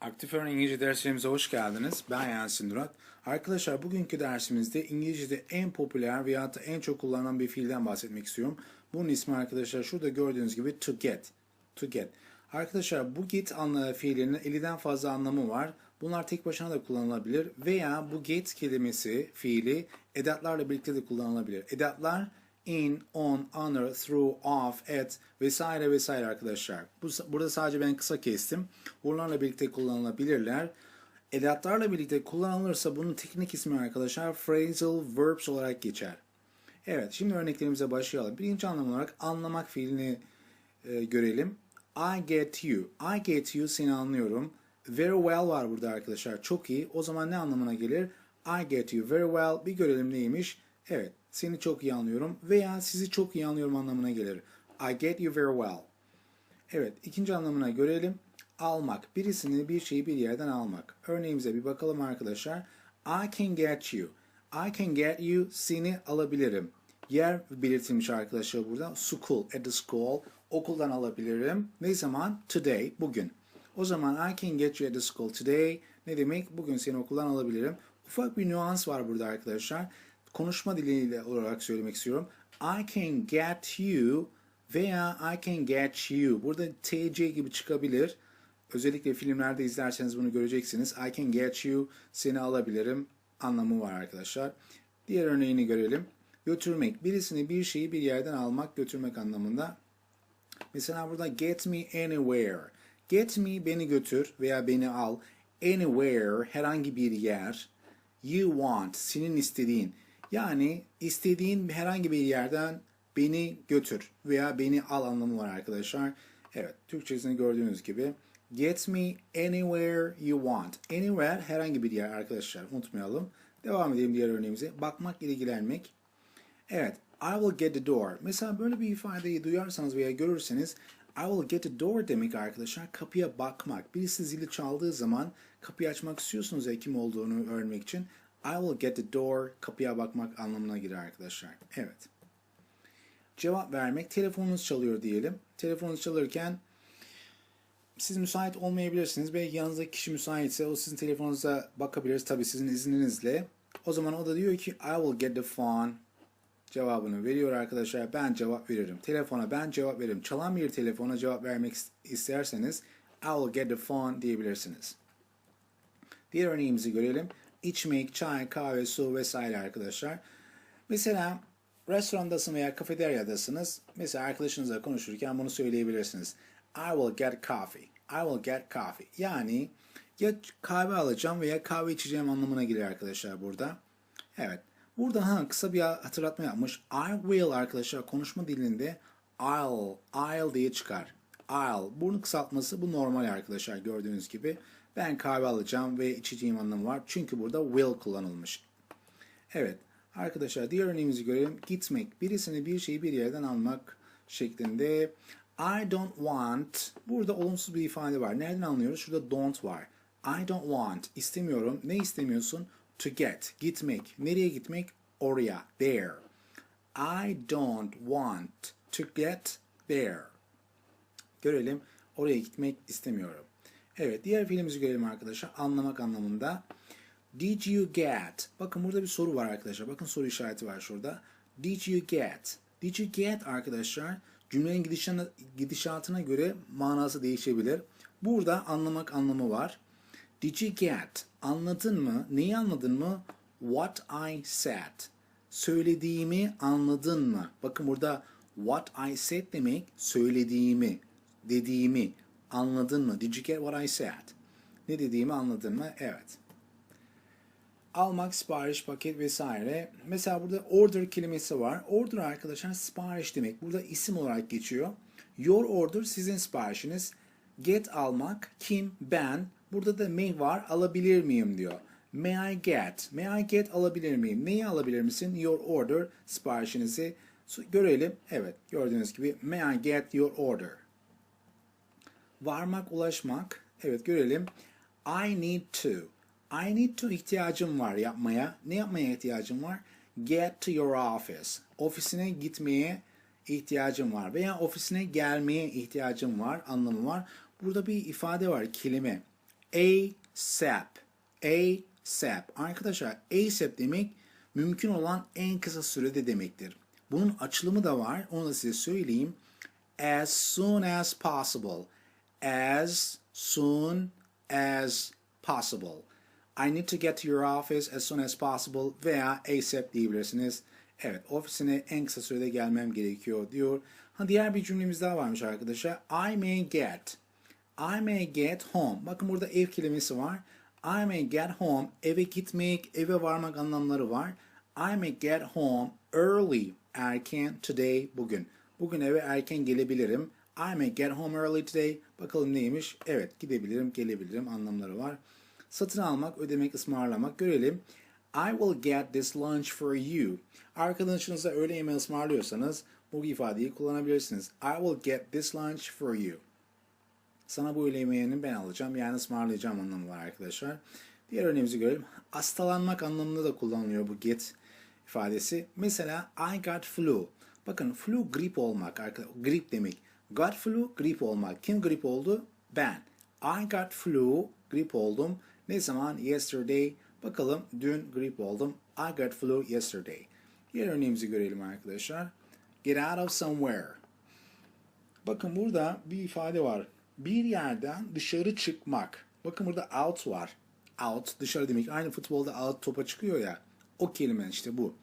Aktif Öğren İngilizce derslerimize hoş geldiniz. Ben Yasin Durat. Arkadaşlar bugünkü dersimizde İngilizce'de en popüler veya da en çok kullanılan bir fiilden bahsetmek istiyorum. Bunun ismi arkadaşlar şurada gördüğünüz gibi to get. To get. Arkadaşlar bu get anlamı fiilinin 50'den fazla anlamı var. Bunlar tek başına da kullanılabilir veya bu get kelimesi fiili edatlarla birlikte de kullanılabilir. Edatlar in, on, honor, through, off, at vesaire vesaire arkadaşlar. Bu, burada sadece ben kısa kestim. Bunlarla birlikte kullanılabilirler. Edatlarla birlikte kullanılırsa bunun teknik ismi arkadaşlar phrasal verbs olarak geçer. Evet şimdi örneklerimize başlayalım. Birinci anlam olarak anlamak fiilini e, görelim. I get you. I get you seni anlıyorum. Very well var burada arkadaşlar. Çok iyi. O zaman ne anlamına gelir? I get you very well. Bir görelim neymiş? Evet. Seni çok iyi anlıyorum veya sizi çok iyi anlıyorum anlamına gelir. I get you very well. Evet, ikinci anlamına görelim. Almak, birisini bir şeyi bir yerden almak. Örneğimize bir bakalım arkadaşlar. I can get you. I can get you, seni alabilirim. Yer belirtilmiş arkadaşlar burada. School, at the school. Okuldan alabilirim. Ne zaman? Today, bugün. O zaman I can get you at the school today. Ne demek? Bugün seni okuldan alabilirim. Ufak bir nüans var burada arkadaşlar konuşma diliyle olarak söylemek istiyorum. I can get you veya I can get you. Burada TC gibi çıkabilir. Özellikle filmlerde izlerseniz bunu göreceksiniz. I can get you, seni alabilirim anlamı var arkadaşlar. Diğer örneğini görelim. Götürmek, birisini bir şeyi bir yerden almak, götürmek anlamında. Mesela burada get me anywhere. Get me beni götür veya beni al. Anywhere herhangi bir yer. You want senin istediğin. Yani istediğin herhangi bir yerden beni götür veya beni al anlamı var arkadaşlar. Evet, Türkçesini gördüğünüz gibi get me anywhere you want. Anywhere herhangi bir yer arkadaşlar. Unutmayalım. Devam edelim diğer örneğimize. Bakmak, ilgilenmek. Evet, I will get the door. Mesela böyle bir ifadeyi duyarsanız veya görürseniz I will get the door demek arkadaşlar kapıya bakmak. Birisi zili çaldığı zaman kapıyı açmak istiyorsunuz ya kim olduğunu öğrenmek için. I will get the door kapıya bakmak anlamına gelir arkadaşlar. Evet. Cevap vermek. Telefonunuz çalıyor diyelim. Telefonunuz çalırken siz müsait olmayabilirsiniz. Belki yanınızdaki kişi müsaitse o sizin telefonunuza bakabilir. Tabii sizin izninizle. O zaman o da diyor ki I will get the phone cevabını veriyor arkadaşlar. Ben cevap veririm. Telefona ben cevap veririm. Çalan bir telefona cevap vermek isterseniz I will get the phone diyebilirsiniz. Diğer örneğimizi görelim. İçmek, çay, kahve, su vesaire arkadaşlar. Mesela restorandasın veya kafeteryadasınız. Mesela arkadaşınızla konuşurken bunu söyleyebilirsiniz. I will get coffee. I will get coffee. Yani ya kahve alacağım veya kahve içeceğim anlamına geliyor arkadaşlar burada. Evet. Burada ha kısa bir hatırlatma yapmış. I will arkadaşlar konuşma dilinde I'll, I'll diye çıkar. I'll. Bunun kısaltması bu normal arkadaşlar gördüğünüz gibi. Ben kahve alacağım ve içeceğim anlamı var. Çünkü burada will kullanılmış. Evet. Arkadaşlar diğer örneğimizi görelim. Gitmek. Birisini bir şeyi bir yerden almak şeklinde. I don't want. Burada olumsuz bir ifade var. Nereden anlıyoruz? Şurada don't var. I don't want. İstemiyorum. Ne istemiyorsun? To get. Gitmek. Nereye gitmek? Oraya. There. I don't want to get there. Görelim. Oraya gitmek istemiyorum. Evet, diğer fiilimizi görelim arkadaşlar. Anlamak anlamında. Did you get? Bakın burada bir soru var arkadaşlar. Bakın soru işareti var şurada. Did you get? Did you get arkadaşlar? Cümlenin gidişatına, gidişatına göre manası değişebilir. Burada anlamak anlamı var. Did you get? Anladın mı? Neyi anladın mı? What I said. Söylediğimi anladın mı? Bakın burada what I said demek söylediğimi, dediğimi anladın mı? Did you get what I said? Ne dediğimi anladın mı? Evet. Almak, sipariş, paket vesaire. Mesela burada order kelimesi var. Order arkadaşlar sipariş demek. Burada isim olarak geçiyor. Your order sizin siparişiniz. Get almak, kim, ben. Burada da may var, alabilir miyim diyor. May I get? May I get alabilir miyim? Neyi alabilir misin? Your order siparişinizi görelim. Evet gördüğünüz gibi may I get your order? Varmak, ulaşmak. Evet görelim. I need to. I need to ihtiyacım var yapmaya. Ne yapmaya ihtiyacım var? Get to your office. Ofisine gitmeye ihtiyacım var. Veya ofisine gelmeye ihtiyacım var anlamı var. Burada bir ifade var kelime. ASAP. ASAP. Arkadaşlar ASAP demek mümkün olan en kısa sürede demektir. Bunun açılımı da var. Onu da size söyleyeyim. As soon as possible. As soon as possible. I need to get to your office as soon as possible veya ASAP diyebilirsiniz. Evet ofisine en kısa sürede gelmem gerekiyor diyor. Ha, diğer bir cümlemiz daha varmış arkadaşlar. I may get. I may get home. Bakın burada ev kelimesi var. I may get home. Eve gitmek, eve varmak anlamları var. I may get home early. Erken today bugün. Bugün eve erken gelebilirim. I may get home early today. Bakalım neymiş? Evet gidebilirim, gelebilirim anlamları var. Satın almak, ödemek, ısmarlamak. Görelim. I will get this lunch for you. Arkadaşınıza öğle yemeği ısmarlıyorsanız bu ifadeyi kullanabilirsiniz. I will get this lunch for you. Sana bu öğle yemeğini ben alacağım yani ısmarlayacağım anlamı var arkadaşlar. Diğer örneğimizi görelim. Hastalanmak anlamında da kullanılıyor bu get ifadesi. Mesela I got flu. Bakın flu grip olmak. Grip demek. Got flu grip olmak. Kim grip oldu? Ben. I got flu grip oldum. Ne zaman? Yesterday. Bakalım dün grip oldum. I got flu yesterday. Diğer örneğimizi görelim arkadaşlar. Get out of somewhere. Bakın burada bir ifade var. Bir yerden dışarı çıkmak. Bakın burada out var. Out dışarı demek. Aynı futbolda out topa çıkıyor ya. O kelime işte bu.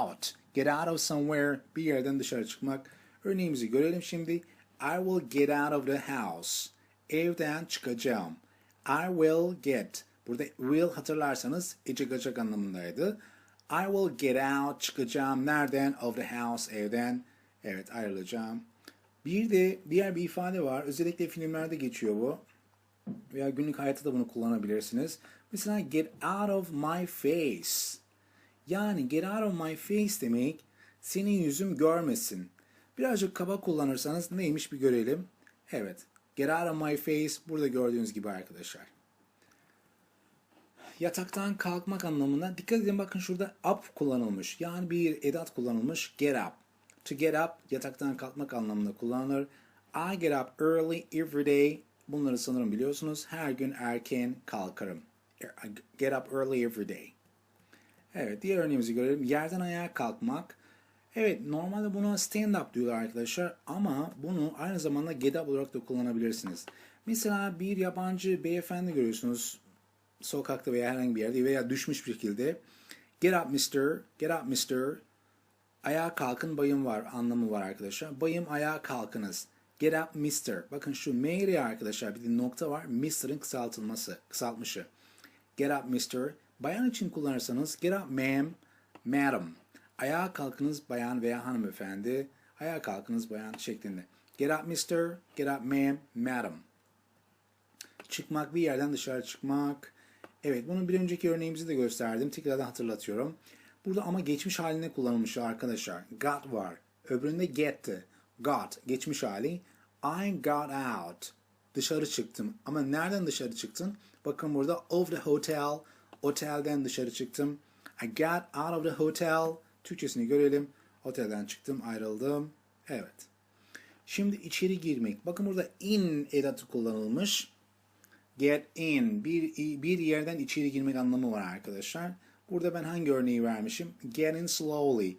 Out. Get out of somewhere. Bir yerden dışarı çıkmak. Örneğimizi görelim şimdi. I will get out of the house. Evden çıkacağım. I will get. Burada will hatırlarsanız çıkacak anlamındaydı. I will get out. Çıkacağım. Nereden? Of the house. Evden. Evet ayrılacağım. Bir de diğer bir ifade var. Özellikle filmlerde geçiyor bu. Veya günlük hayatta da bunu kullanabilirsiniz. Mesela get out of my face. Yani get out of my face demek senin yüzüm görmesin. Birazcık kaba kullanırsanız neymiş bir görelim. Evet. Get out of my face burada gördüğünüz gibi arkadaşlar. Yataktan kalkmak anlamında dikkat edin bakın şurada up kullanılmış. Yani bir edat kullanılmış. Get up. To get up yataktan kalkmak anlamında kullanılır. I get up early every day. Bunları sanırım biliyorsunuz. Her gün erken kalkarım. I get up early every day. Evet diğer örneğimizi görelim. Yerden ayağa kalkmak. Evet normalde buna stand up diyorlar arkadaşlar ama bunu aynı zamanda get up olarak da kullanabilirsiniz. Mesela bir yabancı beyefendi görüyorsunuz sokakta veya herhangi bir yerde veya düşmüş bir şekilde get up mister, get up mister ayağa kalkın bayım var anlamı var arkadaşlar. Bayım ayağa kalkınız. Get up mister. Bakın şu Mary arkadaşlar bir de nokta var. Mister'ın kısaltılması, kısaltmışı. Get up mister. Bayan için kullanırsanız get up ma'am, madam. Ayağa kalkınız bayan veya hanımefendi. Ayağa kalkınız bayan şeklinde. Get up mister, get up ma'am, madam. Çıkmak bir yerden dışarı çıkmak. Evet bunun bir önceki örneğimizi de gösterdim. Tekrardan hatırlatıyorum. Burada ama geçmiş haline kullanılmış arkadaşlar. Got var. Öbüründe get'ti. Got geçmiş hali. I got out. Dışarı çıktım. Ama nereden dışarı çıktın? Bakın burada of the hotel. Otelden dışarı çıktım. I got out of the hotel. Türkçesini görelim. Otelden çıktım, ayrıldım. Evet. Şimdi içeri girmek. Bakın burada in edatı kullanılmış. Get in. Bir, bir yerden içeri girmek anlamı var arkadaşlar. Burada ben hangi örneği vermişim? Get in slowly.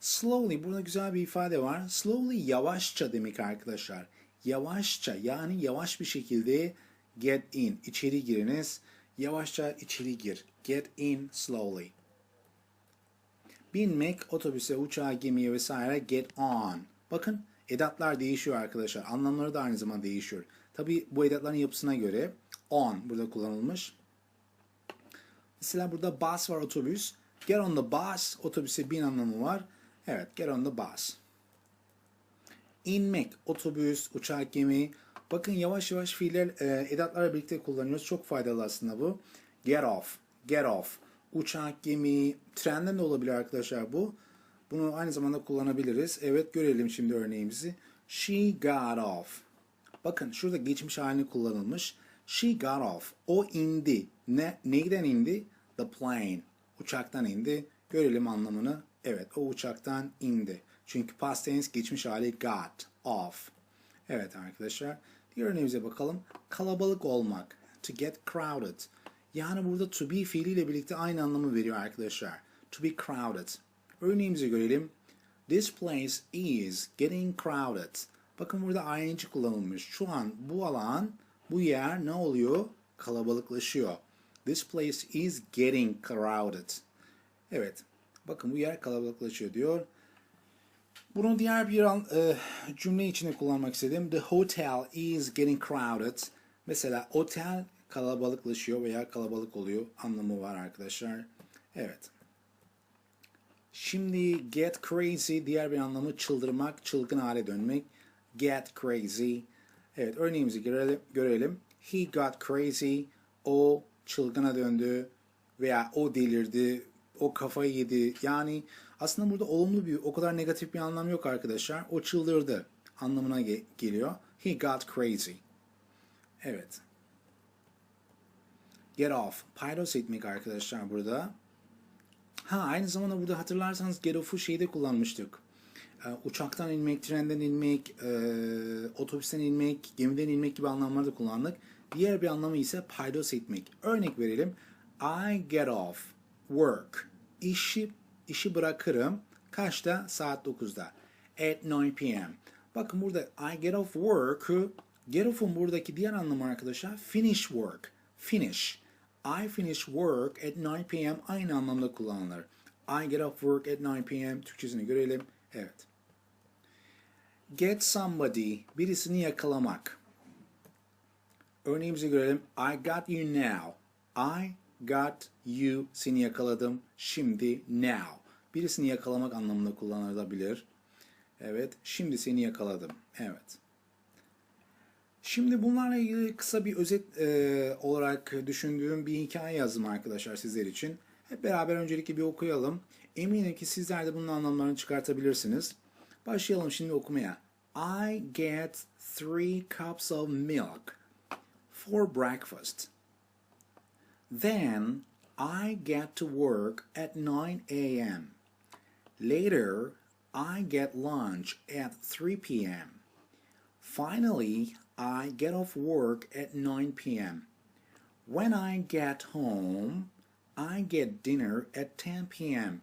Slowly. Burada güzel bir ifade var. Slowly yavaşça demek arkadaşlar. Yavaşça yani yavaş bir şekilde get in. İçeri giriniz. Yavaşça içeri gir. Get in slowly. Binmek, otobüse, uçağa, gemiye vesaire get on. Bakın edatlar değişiyor arkadaşlar. Anlamları da aynı zamanda değişiyor. Tabi bu edatların yapısına göre on burada kullanılmış. Mesela burada bus var otobüs. Get on the bus. Otobüse bin anlamı var. Evet get on the bus. İnmek, otobüs, uçak, gemi. Bakın yavaş yavaş fiiller e, edatlarla birlikte kullanıyoruz. Çok faydalı aslında bu. Get off, get off. Uçak, gemi, trenden de olabilir arkadaşlar bu. Bunu aynı zamanda kullanabiliriz. Evet görelim şimdi örneğimizi. She got off. Bakın şurada geçmiş halini kullanılmış. She got off. O indi. Ne, neyden indi? The plane. Uçaktan indi. Görelim anlamını. Evet o uçaktan indi. Çünkü past tense geçmiş hali got off. Evet arkadaşlar. Diğer örneğimize bakalım. Kalabalık olmak. To get crowded. Yani burada to be fiiliyle birlikte aynı anlamı veriyor arkadaşlar. To be crowded. Örneğimizi görelim. This place is getting crowded. Bakın burada ing kullanılmış. Şu an bu alan, bu yer ne oluyor? Kalabalıklaşıyor. This place is getting crowded. Evet. Bakın bu yer kalabalıklaşıyor diyor. Bunu diğer bir an, e, cümle içinde kullanmak istedim. The hotel is getting crowded. Mesela otel kalabalıklaşıyor veya kalabalık oluyor anlamı var arkadaşlar. Evet. Şimdi get crazy diğer bir anlamı çıldırmak, çılgın hale dönmek. Get crazy. Evet örneğimizi görelim. görelim. He got crazy. O çılgına döndü veya o delirdi, o kafayı yedi. Yani aslında burada olumlu bir, o kadar negatif bir anlam yok arkadaşlar. O çıldırdı anlamına ge- geliyor. He got crazy. Evet. Get off. Paydos etmek arkadaşlar burada. Ha aynı zamanda burada hatırlarsanız get off'u şeyde kullanmıştık. Ee, uçaktan inmek, trenden inmek, e, otobüsten inmek, gemiden inmek gibi anlamlarda kullandık. Diğer bir anlamı ise paydos etmek. Örnek verelim. I get off work. İşi, işi bırakırım. Kaçta? Saat 9'da. At 9 p.m. Bakın burada I get off work. Get off'un buradaki diğer anlamı arkadaşlar finish work. Finish. I finish work at 9 p.m. aynı anlamda kullanılır. I get off work at 9 p.m. Türkçesini görelim. Evet. Get somebody. Birisini yakalamak. Örneğimizi görelim. I got you now. I got you. Seni yakaladım. Şimdi now. Birisini yakalamak anlamında kullanılabilir. Evet. Şimdi seni yakaladım. Evet. Şimdi bunlarla ilgili kısa bir özet e, olarak düşündüğüm bir hikaye yazdım arkadaşlar sizler için. Hep beraber öncelikle bir okuyalım. Eminim ki sizler de bunun anlamlarını çıkartabilirsiniz. Başlayalım şimdi okumaya. I get three cups of milk for breakfast. Then I get to work at 9 a.m. Later, I get lunch at 3 p.m. Finally, I get off work at 9 p.m. When I get home, I get dinner at 10 p.m.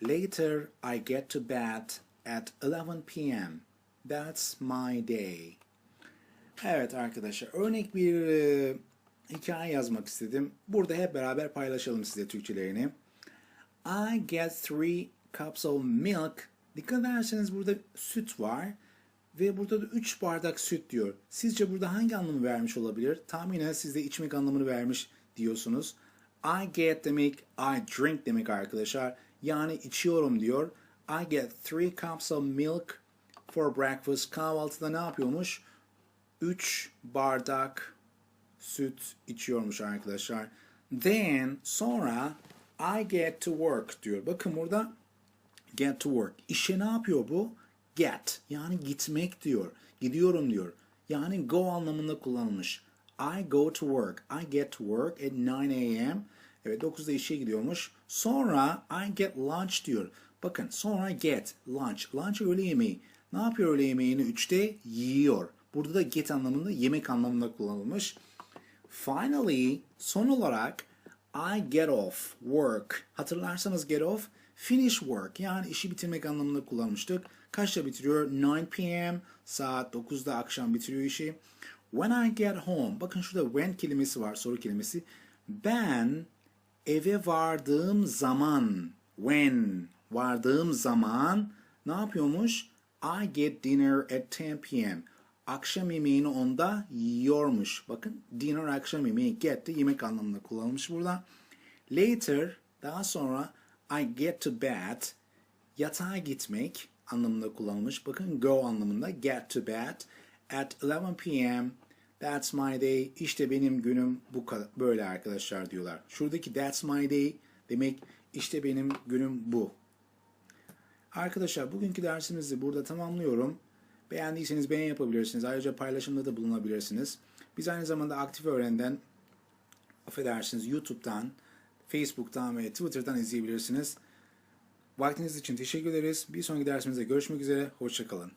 Later, I get to bed at 11 p.m. That's my day. Evet arkadaşlar, örnek bir e, hikaye yazmak istedim. Burada hep beraber paylaşalım size Türkçelerini. I get three cups of milk. Dikkat ederseniz burada süt var. Ve burada da 3 bardak süt diyor. Sizce burada hangi anlamı vermiş olabilir? Tahminen siz de içmek anlamını vermiş diyorsunuz. I get demek I drink demek arkadaşlar. Yani içiyorum diyor. I get three cups of milk for breakfast. Kahvaltıda ne yapıyormuş? 3 bardak süt içiyormuş arkadaşlar. Then sonra I get to work diyor. Bakın burada get to work. İşe ne yapıyor bu? Get yani gitmek diyor. Gidiyorum diyor. Yani go anlamında kullanılmış. I go to work. I get to work at 9 a.m. Evet 9'da işe gidiyormuş. Sonra I get lunch diyor. Bakın sonra get lunch. Lunch öğle yemeği. Ne yapıyor öğle yemeğini 3'te? Yiyor. Burada da get anlamında yemek anlamında kullanılmış. Finally son olarak I get off work. Hatırlarsanız get off finish work yani işi bitirmek anlamında kullanmıştık. Kaçta bitiriyor? 9 p.m. Saat 9'da akşam bitiriyor işi. When I get home. Bakın şurada when kelimesi var soru kelimesi. Ben eve vardığım zaman when vardığım zaman ne yapıyormuş? I get dinner at 10 p.m. Akşam yemeğini onda yiyormuş. Bakın dinner akşam yemeği get de yemek anlamında kullanılmış burada. Later daha sonra I get to bed yatağa gitmek anlamında kullanılmış. Bakın go anlamında get to bed at 11 p.m. That's my day. İşte benim günüm bu böyle arkadaşlar diyorlar. Şuradaki that's my day demek işte benim günüm bu. Arkadaşlar bugünkü dersimizi burada tamamlıyorum. Beğendiyseniz beğen yapabilirsiniz. Ayrıca paylaşımda da bulunabilirsiniz. Biz aynı zamanda aktif öğrenden affedersiniz YouTube'dan, Facebook'tan ve Twitter'dan izleyebilirsiniz. Vaktiniz için teşekkür ederiz. Bir sonraki dersimizde görüşmek üzere. Hoşçakalın.